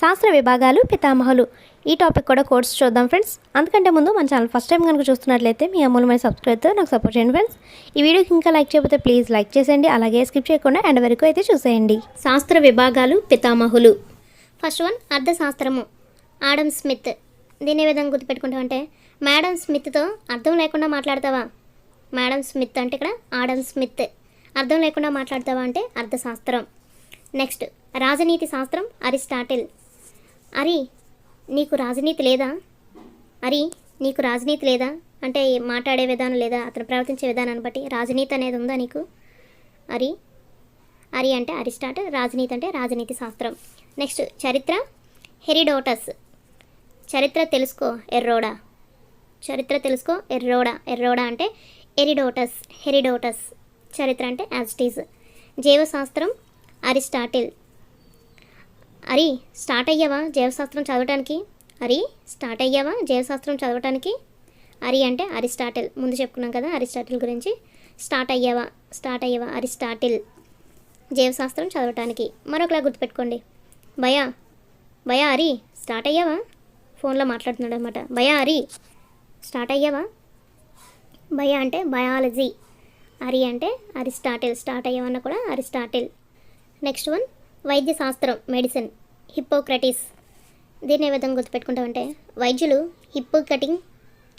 శాస్త్ర విభాగాలు పితామహులు. ఈ టాపిక్ కూడా కోర్స్ చూద్దాం ఫ్రెండ్స్. అందుకంటే ముందు మన ఛానల్ ఫస్ట్ టైం కనుక చూస్తున్నట్లయితే మీ అమూలమైన సబ్స్క్రైబ్తో నాకు సపోర్ట్ చేయండి ఫ్రెండ్స్. ఈ వీడియోకి ఇంకా లైక్ చేయకపోతే ప్లీజ్ లైక్ చేసేయండి. అలాగే స్కిప్ చేయకుండా ఎండ్ వరకు అయితే చూసేయండి. శాస్త్ర విభాగాలు పితామహులు. ఫస్ట్ వన్ అర్థశాస్త్రము ఆడమ్ స్మిత్. దీని ఏ విధంగా గుర్తుపెట్టుకుంటామంటే మేడం స్మిత్తో అర్థం లేకుండా మాట్లాడతావా? మేడం స్మిత్ అంటే ఇక్కడ ఆడమ్ స్మిత్. అర్థం లేకుండా మాట్లాడతావా అంటే అర్థశాస్త్రం నెక్స్ట్ రాజనీతి శాస్త్రం అరిస్టాటిల్. అరి నీకు రాజనీతి లేదా? అరి నీకు రాజనీతి లేదా? అంటే మాట్లాడే విధానం లేదా అతను ప్రవర్తించే విధానాన్ని బట్టి రాజనీతి అనేది ఉందా నీకు? అరి అరి అంటే అరిస్టాట్ రాజనీతి అంటే రాజనీతి శాస్త్రం. నెక్స్ట్ చరిత్ర హెరిడోటస్. చరిత్ర తెలుసుకో ఎర్రోడా. చరిత్ర తెలుసుకో ఎర్రోడా. ఎర్రోడా అంటే ఎరిడోటస్ హెరిడోటస్. చరిత్ర అంటే యాజ్టీజ్ జీవశాస్త్రం అరిస్టాటిల్. అరి స్టార్ట్ అయ్యావా జీవశాస్త్రం చదవటానికి? అరి స్టార్ట్ అయ్యావా జీవశాస్త్రం చదవటానికి? అరి అంటే అరిస్టాటిల్. ముందు చెప్పుకున్నాం కదా అరిస్టాటిల్ గురించి. స్టార్ట్ అయ్యావా స్టార్ట్ అయ్యావా అరిస్టాటిల్. జీవశాస్త్రం చదవటానికి. మరొకలా గుర్తుపెట్టుకోండి. భయా భయా అరి స్టార్ట్ అయ్యావా? ఫోన్లో మాట్లాడుతున్నాడు అనమాట భయా అరి స్టార్ట్ అయ్యావా? భయ అంటే బయాలజీ. అరి అంటే అరిస్టాటిల్. స్టార్ట్ అయ్యావన్న కూడా అరిస్టాటిల్. Next one. వైద్య శాస్త్రం మెడిసిన్ హిప్పోక్రటిస్. దీన్ని ఏ విధంగా గుర్తుపెట్టుకుంటామంటే వైద్యులు హిప్ కటింగ్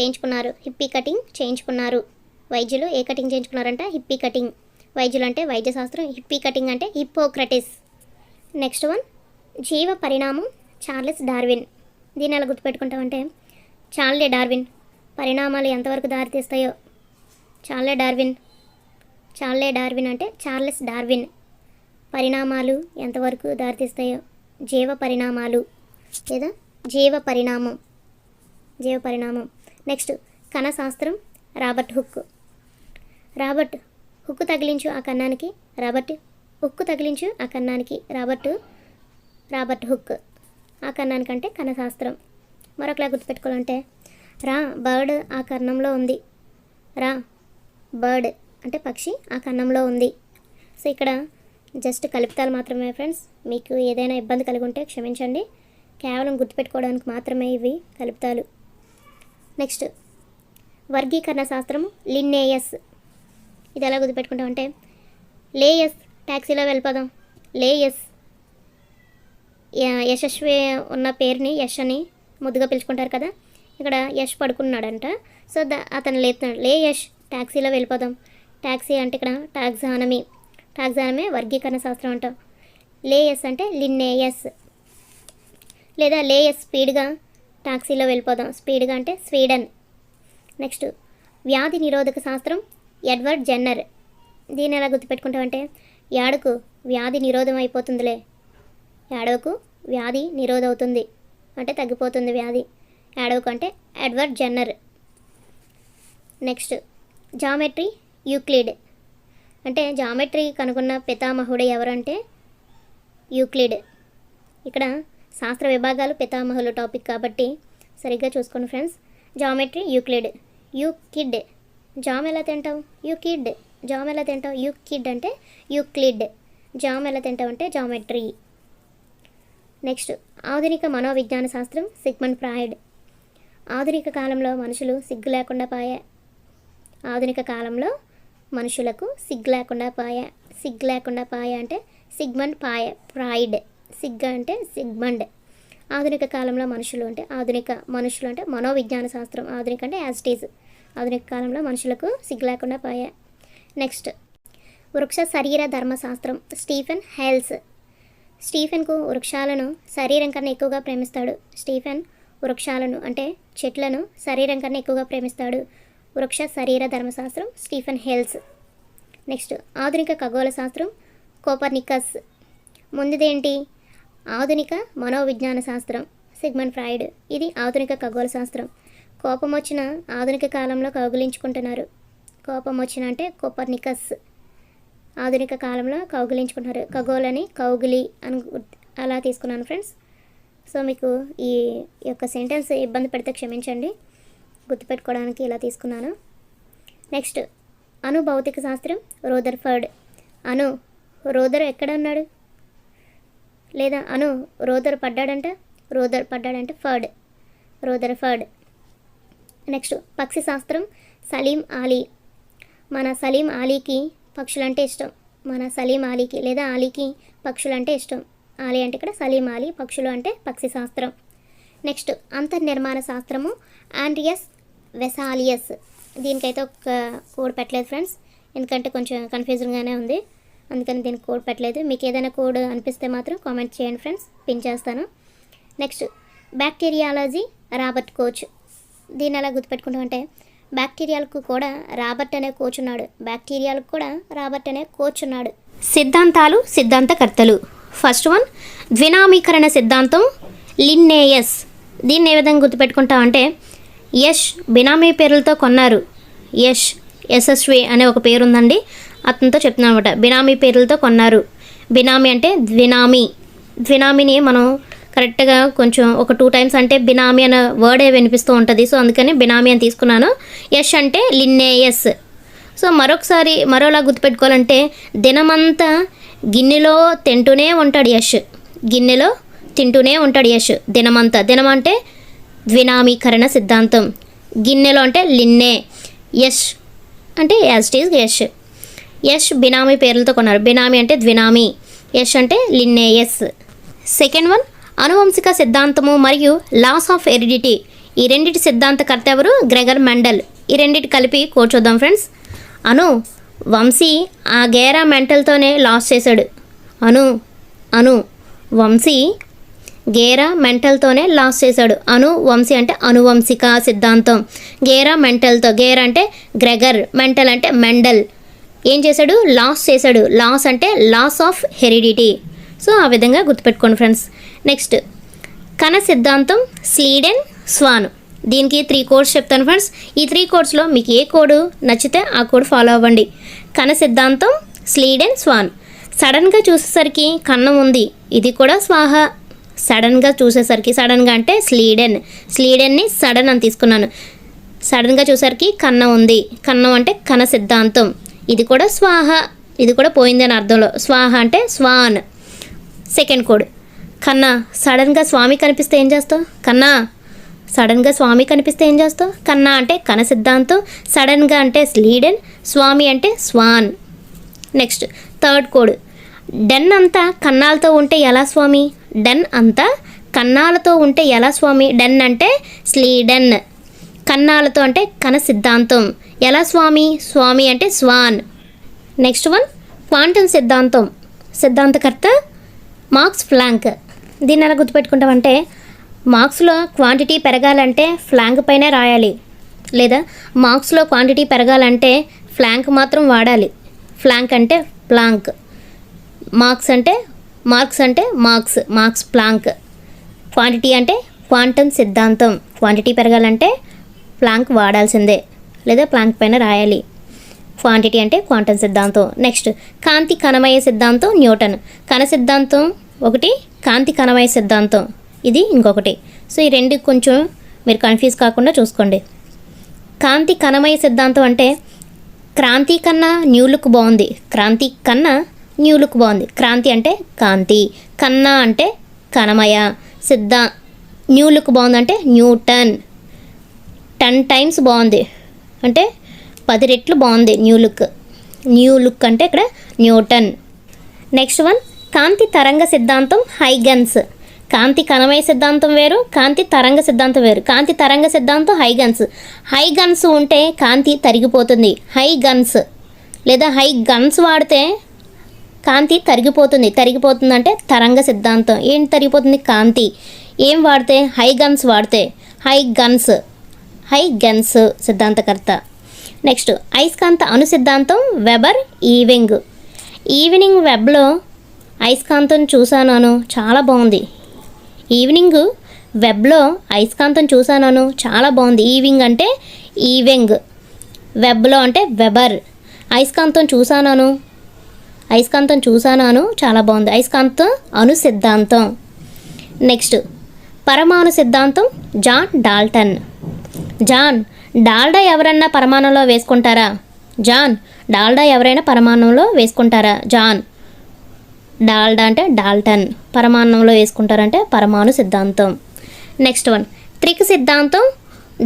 చేయించుకున్నారు హిప్పీ కటింగ్ చేయించుకున్నారు. వైద్యులు ఏ కటింగ్ చేయించుకున్నారంట? Hippie cutting. వైద్యులు అంటే వైద్య శాస్త్రం హిప్పీ కటింగ్ అంటే హిప్పోక్రటిస్. నెక్స్ట్ వన్ జీవ పరిణామం చార్లెస్ డార్విన్. దీన్ని ఎలా గుర్తుపెట్టుకుంటామంటే చార్లే డార్విన్ పరిణామాలు ఎంతవరకు దారితీస్తాయో. చార్లే డార్విన్ చార్లే డార్విన్ అంటే చార్లెస్ డార్విన్. పరిణామాలు ఎంతవరకు దారితీస్తాయో? జీవ పరిణామాలు లేదా జీవ పరిణామం? జీవ పరిణామం. నెక్స్ట్ కణశాస్త్రం రాబర్ట్ హుక్. రాబర్ట్ హుక్కు తగిలించు ఆ కన్నానికి రాబర్ట్ హుక్కు తగిలించు ఆ కన్నానికి రాబర్ట్ రాబర్ట్ హుక్. ఆ కన్నానికంటే కణశాస్త్రం మరొకలా గుర్తుపెట్టుకోవాలంటే రా బర్డ్ ఆ కన్నంలో ఉంది. రా బర్డ్ అంటే పక్షి ఆ కన్నంలో ఉంది. సో ఇక్కడ జస్ట్ కలుపుతాలు మాత్రమే ఫ్రెండ్స్ మీకు ఏదైనా ఇబ్బంది కలిగి ఉంటే క్షమించండి. కేవలం గుర్తుపెట్టుకోవడానికి మాత్రమే ఇవి కలుపుతాలు నెక్స్ట్ వర్గీకరణ శాస్త్రము లిన్నేయస్ ఇది ఎలా గుర్తుపెట్టుకుంటామంటే లేయస్ ట్యాక్సీలో వెళ్ళిపోదాం. లేయస్ యశస్వి ఉన్న పేరుని యశ్ అని ముద్దుగా పిలుచుకుంటారు కదా? ఇక్కడ యశ్ పడుకున్నాడంట. సో దా అతను లేతున్నాడు లే యశ్ ట్యాక్సీలో వెళ్ళిపోదాం. ట్యాక్సీ అంటే ఇక్కడ టాక్సానమీ టాక్సానమీ వర్గీకరణ శాస్త్రం అంటాం. లేయస్ అంటే లిన్నేయస్. లేదా లేయస్ స్పీడ్గా టాక్సీలో వెళ్ళిపోదాం. స్పీడ్గా అంటే స్వీడన్. నెక్స్ట్ వ్యాధి నిరోధక శాస్త్రం ఎడ్వర్డ్ జెన్నర్. దీన్ని ఎలా గుర్తుపెట్టుకుంటామంటే యాడకు వ్యాధి నిరోధం అయిపోతుందిలే. ఏడవకు వ్యాధి నిరోధవుతుంది. అంటే తగ్గిపోతుంది వ్యాధి. యాడవకు అంటే Edward Jenner. Next geometry Euclid. అంటే జామెట్రీ కనుగొన్న పితామహుడు ఎవరంటే యూక్లిడ్. ఇక్కడ శాస్త్ర విభాగాలు పితామహులు టాపిక్ కాబట్టి సరిగ్గా చూసుకోండి friends. Geometry Euclid. You kid jam ఎలా తింటావు? యూ కిడ్ జామ్ ఎలా తింటావు? యూ కిడ్ అంటే యూక్లిడ్. జామ్ ఎలా తింటావు అంటే జామెట్రీ. నెక్స్ట్ ఆధునిక మనోవిజ్ఞాన శాస్త్రం సిగ్మండ్ ఫ్రాయిడ్. ఆధునిక కాలంలో మనుషులు సిగ్గు లేకుండా పాయే. ఆధునిక కాలంలో మనుషులకు సిగ్ లేకుండా పాయ సిగ్ లేకుండా పాయ అంటే సిగ్మండ్ పాయ ఫ్రాయిడ్ సిగ్ అంటే సిగ్మండ్. ఆధునిక కాలంలో మనుషులు అంటే ఆధునిక మనుషులు అంటే మనోవిజ్ఞాన శాస్త్రం. ఆధునిక అంటే యాజిటీస్ ఆధునిక కాలంలో మనుషులకు సిగ్గు లేకుండా పాయ. నెక్స్ట్ వృక్ష శరీర ధర్మశాస్త్రం స్టీఫెన్ హెల్స్. స్టీఫెన్కు వృక్షాలను శరీరం కన్నా ఎక్కువగా ప్రేమిస్తాడు. స్టీఫెన్ వృక్షాలను అంటే చెట్లను శరీరం కన్నా ఎక్కువగా ప్రేమిస్తాడు. వృక్ష శరీర ధర్మశాస్త్రం స్టీఫెన్ హెల్స్. నెక్స్ట్ ఆధునిక ఖగోళ శాస్త్రం కోపర్నికస్. ముందుదేంటి? ఆధునిక మనోవిజ్ఞాన శాస్త్రం సిగ్మన్ ఫ్రాయిడ్. ఇది ఆధునిక ఖగోళ శాస్త్రం. కోపం వచ్చిన ఆధునిక కాలంలో కౌగిలించుకుంటున్నారు. కోపం వచ్చిన అంటే కోపర్నికస్. ఆధునిక కాలంలో కౌగిలించుకుంటున్నారు. ఖగోళని కౌగిలి అని అలా తీసుకున్నాను ఫ్రెండ్స్. సో మీకు ఈ యొక్క సెంటెన్స్ ఇబ్బంది పెడితే క్షమించండి. గుర్తుపెట్టుకోవడానికి ఇలా తీసుకున్నాను. నెక్స్ట్ అణు భౌతిక శాస్త్రం రోదర్ఫర్డ్ అను రోదర్ ఎక్కడ ఉన్నాడు లేదా అను రోదర్ పడ్డాడంట? రోదర్ పడ్డాడంటే ఫర్డ్. Rutherford. నెక్స్ట్ పక్షి శాస్త్రం సలీం ఆలీ. మన సలీం ఆలీకి పక్షులంటే ఇష్టం. మన సలీం ఆలీకి లేదా ఆలీకి పక్షులంటే ఇష్టం. ఆలీ అంటే ఇక్కడ సలీం ఆలీ పక్షులు అంటే పక్షి శాస్త్రం. నెక్స్ట్ అంతర్నిర్మాణ శాస్త్రము ఆండ్రియస్ వెసాలియస్ దీనికైతే ఒక కోడ్ పెట్టలేదు ఫ్రెండ్స్ ఎందుకంటే కొంచెం కన్ఫ్యూజన్గానే ఉంది. అందుకని దీనికి కోడ్ పెట్టలేదు. మీకు ఏదైనా కోడ్ అనిపిస్తే మాత్రం కామెంట్ చేయండి ఫ్రెండ్స్ పిన్ చేస్తాను. నెక్స్ట్ బ్యాక్టీరియాలజీ రాబర్ట్ కోచ్ దీన్ని ఎలా గుర్తుపెట్టుకుంటామంటే బ్యాక్టీరియాలకు కూడా రాబర్ట్ అనే కోచ్ ఉన్నాడు. బ్యాక్టీరియాలకు కూడా రాబర్ట్ అనే కోచ్ ఉన్నాడు. సిద్ధాంతాలు సిద్ధాంతకర్తలు. ఫస్ట్ వన్ ద్వినామీకరణ సిద్ధాంతం లిన్నేయస్ దీన్ని ఏ విధంగా గుర్తుపెట్టుకుంటామంటే యష్ బినామీ పేర్లతో కొన్నారు. యష్ యశస్వి అనే ఒక పేరు ఉందండి అతనితో చెప్తున్నాను అనమాట బినామీ పేర్లతో కొన్నారు. బినామీ అంటే ద్వినామీ. ద్వినామీని మనం కరెక్ట్గా కొంచెం ఒక టూ టైమ్స్ అంటే బినామీ అనే వర్డే వినిపిస్తూ ఉంటుంది. సో అందుకని బినామీ అని తీసుకున్నాను. యష్ అంటే లిన్నేయస్. సో మరొకసారి మరోలా గుర్తుపెట్టుకోవాలంటే దినమంతా గిన్నెలో తింటూనే ఉంటాడు యష్. గిన్నెలో తింటూనే ఉంటాడు యష్. దినమంతా. దినం అంటే ద్వినామీకరణ సిద్ధాంతం. గిన్నెలో అంటే లిన్నే. యష్ అంటే యాజ్ ఈజ్ యష్. యష్ బినామీ పేర్లతో కొన్నారు. బినామీ అంటే ద్వినామీ. యష్ అంటే లిన్నే ఎస్ సెకండ్ వన్ అనువంశిక సిద్ధాంతము మరియు లాస్ ఆఫ్ ఎరిడిటీ ఈ రెండిటి సిద్ధాంతకర్త ఎవరు? Gregor Mendel. ఈ రెండిటి కలిపి కూర్చోద్దాం ఫ్రెండ్స్ అను వంశీ ఆ గేరా మెంటల్తోనే లాస్ చేశాడు. అను అను వంశీ గేరా మెంటల్తోనే లాస్ చేశాడు. అనువంశి అంటే అనువంశిక సిద్ధాంతం. గేరా మెంటల్తో గేర్ అంటే గ్రెగర్ మెంటల్ అంటే మెండల్. ఏం చేశాడు? లాస్ చేశాడు. లాస్ అంటే లాస్ ఆఫ్ హెరిడిటీ. సో ఆ విధంగా గుర్తుపెట్టుకోండి ఫ్రెండ్స్. నెక్స్ట్ కణ సిద్ధాంతం స్లీడెన్ స్వాన్. దీనికి త్రీ కోడ్స్ చెప్తాను ఫ్రెండ్స్. ఈ త్రీ కోడ్స్లో మీకు ఏ కోడ్ నచ్చితే ఆ కోడ్ ఫాలో అవ్వండి. కణ సిద్ధాంతం స్లీడెన్ స్వాన్. సడన్గా చూసేసరికి కన్నం ఉంది. ఇది కూడా స్వాహ. సడన్గా చూసేసరికి సడన్గా అంటే స్లీడెన్. స్లీడెన్ని సడన్ అని తీసుకున్నాను. సడన్గా చూసరికి కన్నం ఉంది. కన్నం అంటే కణ సిద్ధాంతం. ఇది కూడా స్వాహ. ఇది కూడా పోయింది అని అర్థంలో. స్వాహ అంటే స్వాన్. Second code. కన్నా. సడన్గా స్వామి కనిపిస్తే ఏం చేస్తావు? కన్నా. సడన్గా స్వామి కనిపిస్తే ఏం చేస్తావు? కన్నా అంటే కన సిద్ధాంతం. సడన్గా అంటే స్లీడెన్. స్వామి అంటే Schwann. Next. Third code. Den అంతా కన్నాలతో ఉంటే ఎలా స్వామి? డెన్ అంతా కన్నాలతో ఉంటే ఎలా స్వామి? డెన్ అంటే స్లీడెన్. కన్నాలతో అంటే కన సిద్ధాంతం. ఎలా స్వామి? స్వామి అంటే స్వాన్. నెక్స్ట్ వన్ క్వాంటమ్ సిద్ధాంతం. సిద్ధాంతకర్త మార్క్స్ ఫ్లాంక్. దీన్ని ఎలా గుర్తుపెట్టుకుంటామంటే మార్క్స్లో క్వాంటిటీ పెరగాలంటే ఫ్లాంక్ పైనే రాయాలి. లేదా మార్క్స్లో క్వాంటిటీ పెరగాలంటే ఫ్లాంక్ మాత్రం వాడాలి. ఫ్లాంక్ అంటే ప్లాంక్. మార్క్స్ అంటే మార్క్స్ అంటే మార్క్స్ మార్క్స్ ప్లాంక్. క్వాంటిటీ అంటే క్వాంటమ్ సిద్ధాంతం. క్వాంటిటీ పెరగాలంటే ప్లాంక్ వాడాల్సిందే లేదా ప్లాంక్ పైన రాయాలి. క్వాంటిటీ అంటే క్వాంటమ్ సిద్ధాంతం. నెక్స్ట్ కాంతి కణమయ సిద్ధాంతం న్యూటన్. కణ సిద్ధాంతం ఒకటి కాంతి కణమయ సిద్ధాంతం. ఇది ఇంకొకటి. సో ఈ రెండు కొంచెం మీరు కన్ఫ్యూజ్ కాకుండా చూసుకోండి. కాంతి కణమయ సిద్ధాంతం అంటే క్రాంతి కన్నా న్యూ లుక్ బాగుంది. క్రాంతి కన్నా న్యూ లుక్ బాగుంది. క్రాంతి అంటే కాంతి కన్నా అంటే కనమయ సిద్ధా న్యూ లుక్ బాగుందంటే న్యూటన్. టెన్ టైమ్స్ బాగుంది. అంటే పది రెట్లు బాగుంది న్యూ లుక్. న్యూ లుక్ అంటే ఇక్కడ న్యూటన్. నెక్స్ట్ వన్ కాంతి తరంగ సిద్ధాంతం హైగన్స్. కాంతి కణమయ సిద్ధాంతం వేరు కాంతి తరంగ సిద్ధాంతం వేరు. కాంతి తరంగ సిద్ధాంతం హైగన్స్. హై గన్స్ ఉంటే కాంతి తరిగిపోతుంది. హై గన్స్ లేదా హై గన్స్ వాడితే కాంతి తరిగిపోతుంది. తరిగిపోతుంది అంటే తరంగ సిద్ధాంతం. ఏం తరిగిపోతుంది? కాంతి. ఏం వాడితే? హై గన్స్ వాడితే. High guns. హై గన్స్ సిద్ధాంతకర్త. నెక్స్ట్ అయస్కాంత అణు సిద్ధాంతం వెబర్ ఈవింగ్. ఈవినింగ్ వెబ్లో అయస్కాంతం చూశాను చాలా బాగుంది ఈవినింగ్ వెబ్లో అయస్కాంతం చూశాను చాలా బాగుంది ఈవింగ్ అంటే ఈవింగ్. వెబ్లో అంటే వెబర్. అయస్కాంతం చూశాను అయస్కాంతం చూశాను చాలా బాగుంది. అయస్కాంతం అణు సిద్ధాంతం. నెక్స్ట్ పరమాణు సిద్ధాంతం జాన్ డాల్టన్. జాన్ డాల్డా ఎవరన్నా పరమాణంలో వేసుకుంటారా? జాన్ డాల్డా ఎవరైనా పరమాణంలో వేసుకుంటారా? జాన్ డాల్డా అంటే డాల్టన్. పరమాన్నంలో వేసుకుంటారంటే పరమాణు సిద్ధాంతం. నెక్స్ట్ వన్ త్రిక్ సిద్ధాంతం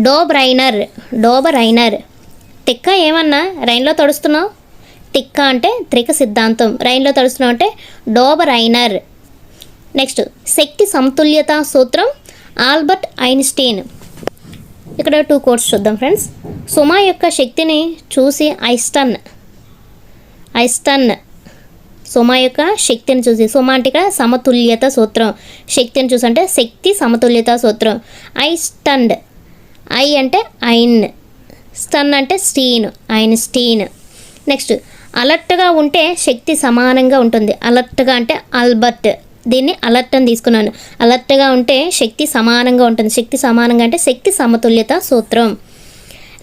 డోబ రైనర్ డోబ రైనర్. తిక్క ఏమన్నా రైన్లో తడుస్తున్నావు? తిక్క అంటే త్రిక సిద్ధాంతం. రైన్లో తడుస్తున్నావు అంటే డోబరైనర్. నెక్స్ట్ శక్తి సమతుల్యత సూత్రం ఆల్బర్ట్ ఐన్స్టీన్. ఇక్కడ టూ కోర్స్ చూద్దాం ఫ్రెండ్స్. సుమా యొక్క శక్తిని చూసి ఐస్టన్. ఐస్టన్. సుమా యొక్క శక్తిని చూసి సుమా అంటే ఇక్కడ సమతుల్యత సూత్రం. శక్తిని చూసి అంటే శక్తి సమతుల్యత సూత్రం. ఐ ఐ అంటే ఐన్. స్టన్ అంటే స్టీన్ ఐన్ స్టీన్ నెక్స్ట్ అలర్ట్గా ఉంటే శక్తి సమానంగా ఉంటుంది. అలర్ట్గా అంటే అల్బర్ట్. దీన్ని అలర్ట్ అని తీసుకున్నాను. అలర్ట్గా ఉంటే శక్తి సమానంగా ఉంటుంది. శక్తి సమానంగా అంటే శక్తి సమతుల్యత సూత్రం.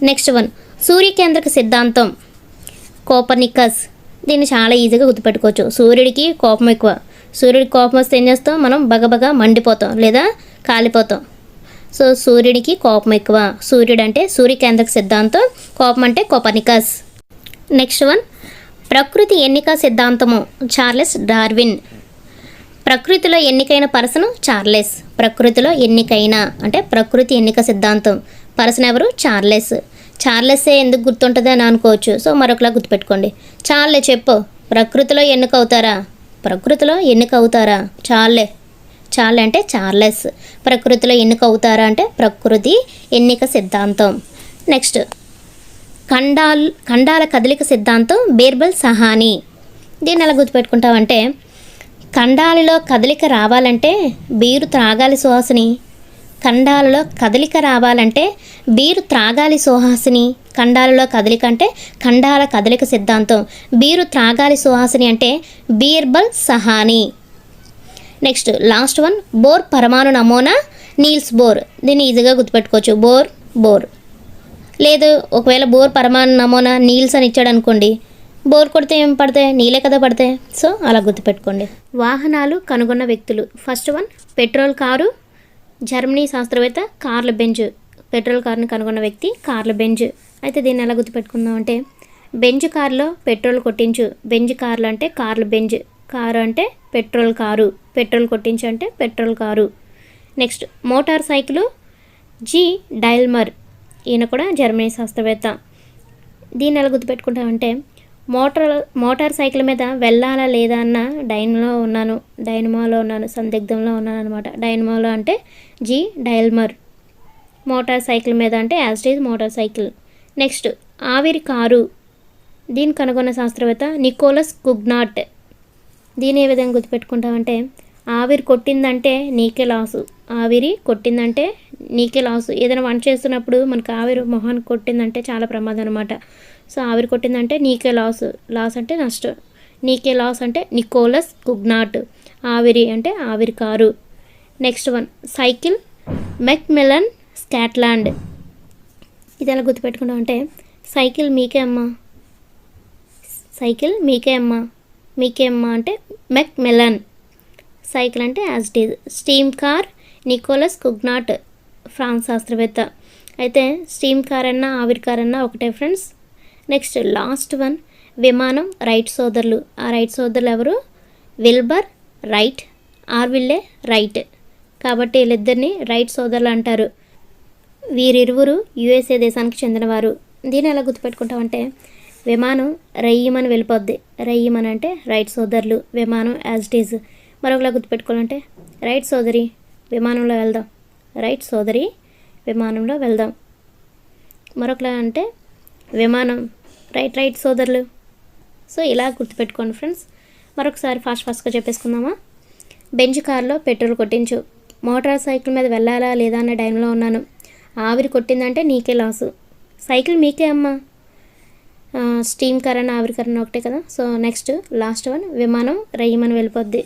Next one. సూర్యకేంద్రక సిద్ధాంతం. కోపర్నికస్. దీన్ని చాలా ఈజీగా గుర్తుపెట్టుకోవచ్చు. సూర్యుడికి కోపం ఎక్కువ. సూర్యుడికి కోపం వస్తే ఏం చేస్తాం? మనం బగబగా మండిపోతాం లేదా కాలిపోతాం. సో సూర్యుడికి కోపం ఎక్కువ. సూర్యుడు అంటే సూర్యకేంద్రక సిద్ధాంతం. కోపం అంటే కోపర్నికస్. Next one. ప్రకృతి ఎన్నిక సిద్ధాంతము. Charles Darwin. ప్రకృతిలో ఎన్నికైన పర్సన్ చార్లెస్. ప్రకృతిలో ఎన్నికైన అంటే ప్రకృతి ఎన్నిక సిద్ధాంతం. పర్సన్ ఎవరు? చార్లెస్. చార్లెస్సే ఎందుకు గుర్తుంటుంది అని అనుకోవచ్చు. సో మరొకలా గుర్తుపెట్టుకోండి. చాలే చెప్పు. ప్రకృతిలో ఎన్నిక అవుతారా ప్రకృతిలో ఎన్నిక అవుతారా చాలే చాలే అంటే చార్లెస్. ప్రకృతిలో ఎన్నిక అవుతారా అంటే ప్రకృతి ఎన్నిక సిద్ధాంతం. నెక్స్ట్. ఖండాల్ ఖండాల కదలిక సిద్ధాంతం బీర్బల్ సహాని. దీన్ని ఎలా గుర్తుపెట్టుకుంటామంటే ఖండాలలో కదలిక రావాలంటే బీరు త్రాగాలి సుహాసిని. ఖండాలలో కదలిక రావాలంటే బీరు త్రాగాలి సుహాసిని. ఖండాలలో కదలిక అంటే ఖండాల కదలిక సిద్ధాంతం. బీరు త్రాగాలి సుహాసిని అంటే Birbal Sahni. Next last one Bohr పరమాణు నమూనా నీల్స్ బోర్. దీన్ని ఈజీగా గుర్తుపెట్టుకోవచ్చు. Bore bore. లేదు ఒకవేళ బోర్ పరమాణు నమూనా నీల్స్ అని ఇచ్చాడు అనుకోండి బోర్ కొడితే ఏం పడతాయి నీళ్ళే కదా పడతాయి సో అలా గుర్తుపెట్టుకోండి. వాహనాలు కనుగొన్న వ్యక్తులు. First one petrol car. Germany శాస్త్రవేత్త కార్ల బెంజ్. పెట్రోల్ కార్ని కనుగొన్న వ్యక్తి కార్ల బెంజ్. అయితే దీన్ని ఎలా గుర్తుపెట్టుకుందాం అంటే బెంజ్ కారులో పెట్రోల్ కొట్టించు. బెంజ్ కార్లు అంటే కార్ల బెంజ్. కారు అంటే పెట్రోల్ కారు. పెట్రోల్ కొట్టించు అంటే petrol car. Next motorcycle. G Daimler. ఈయన కూడా జర్మనీ శాస్త్రవేత్త. దీన్ని ఎలా గుర్తుపెట్టుకుంటామంటే మోటార్ మోటార్ సైకిల్ మీద వెళ్ళాలా లేదా అన్న డైనమో ఉన్నాను డైనమోలో ఉన్నాను సందిగ్ధంలో ఉన్నాను అనమాట డైనమోలో అంటే జీ డైల్మర్. మోటార్ సైకిల్ మీద అంటే as it is motorcycle. Next ఆవిరి కారు. దీన్ని కనుగొన్న శాస్త్రవేత్త నికోలస్ కుగ్నాట్. దీని ఏ విధంగా గుర్తుపెట్టుకుంటామంటే ఆవిరి కొట్టిందంటే నీకే లాసు. ఆవిరి కొట్టిందంటే నీకే లాస్ ఏదైనా వంట చేస్తున్నప్పుడు మనకు ఆవిరి మొహాన్ని కొట్టిందంటే చాలా ప్రమాదం అనమాట సో ఆవిరి కొట్టిందంటే నీకే లాస్ లాస్ అంటే నష్టం. నీకే లాస్ అంటే నికోలస్ కుగ్నాట్ ఆవిరి అంటే ఆవిరి car. Next one cycle Macmillan Scotland ఇది ఎలా గుర్తుపెట్టుకుంటాం అంటే సైకిల్ మీకే అమ్మా. సైకిల్ మీకే అమ్మా. మీకే అమ్మా అంటే మెక్ మెలన్ సైకిల్ అంటే as it is steam car Nicolas Cugnot France శాస్త్రవేత్త. అయితే స్టీమ్ కార్ అన్నా ఆవిరి కార్ అన్నా ఒకటే ఫ్రెండ్స్. నెక్స్ట్ లాస్ట్ వన్ విమానం రైట్ సోదరులు. ఆ రైట్ సోదరులు ఎవరు? Wilbur Wright. Orville Wright. కాబట్టి వీళ్ళిద్దరిని రైట్ సోదరులు అంటారు. వీరిరువురు యుఎస్ఏ దేశానికి చెందినవారు. దీన్ని ఎలా గుర్తుపెట్టుకుంటామంటే విమానం రయ్యమని వెళ్ళిపోద్ది. రయ్యమని అంటే రైట్ సోదరులు. విమానం యాజ్ ఇట్ ఈజ్. మరొకలా గుర్తుపెట్టుకోవాలంటే రైట్ సోదరి విమానంలో వెళ్దాం. రైట్ సోదరి విమానంలో వెళ్దాం. మరొకలా అంటే విమానం. రైట్ రైట్ సోదరులు. సో ఇలా గుర్తుపెట్టుకోండి ఫ్రెండ్స్. మరొకసారి ఫాస్ట్ ఫాస్ట్గా చెప్పేసుకుందామా? బెంచ్ కార్లో పెట్రోల్ కొట్టించు. మోటార్ సైకిల్ మీద వెళ్ళాలా లేదా అనే టైంలో ఉన్నాను. ఆవిరి కొట్టిందంటే నీకే లాసు. సైకిల్ మీకే అమ్మా. స్టీమ్ కరెంట్ ఆవిరి కరెంట్ ఒకటే కదా. So next last one. విమానం రయ్యమని వెళ్ళిపోద్ది.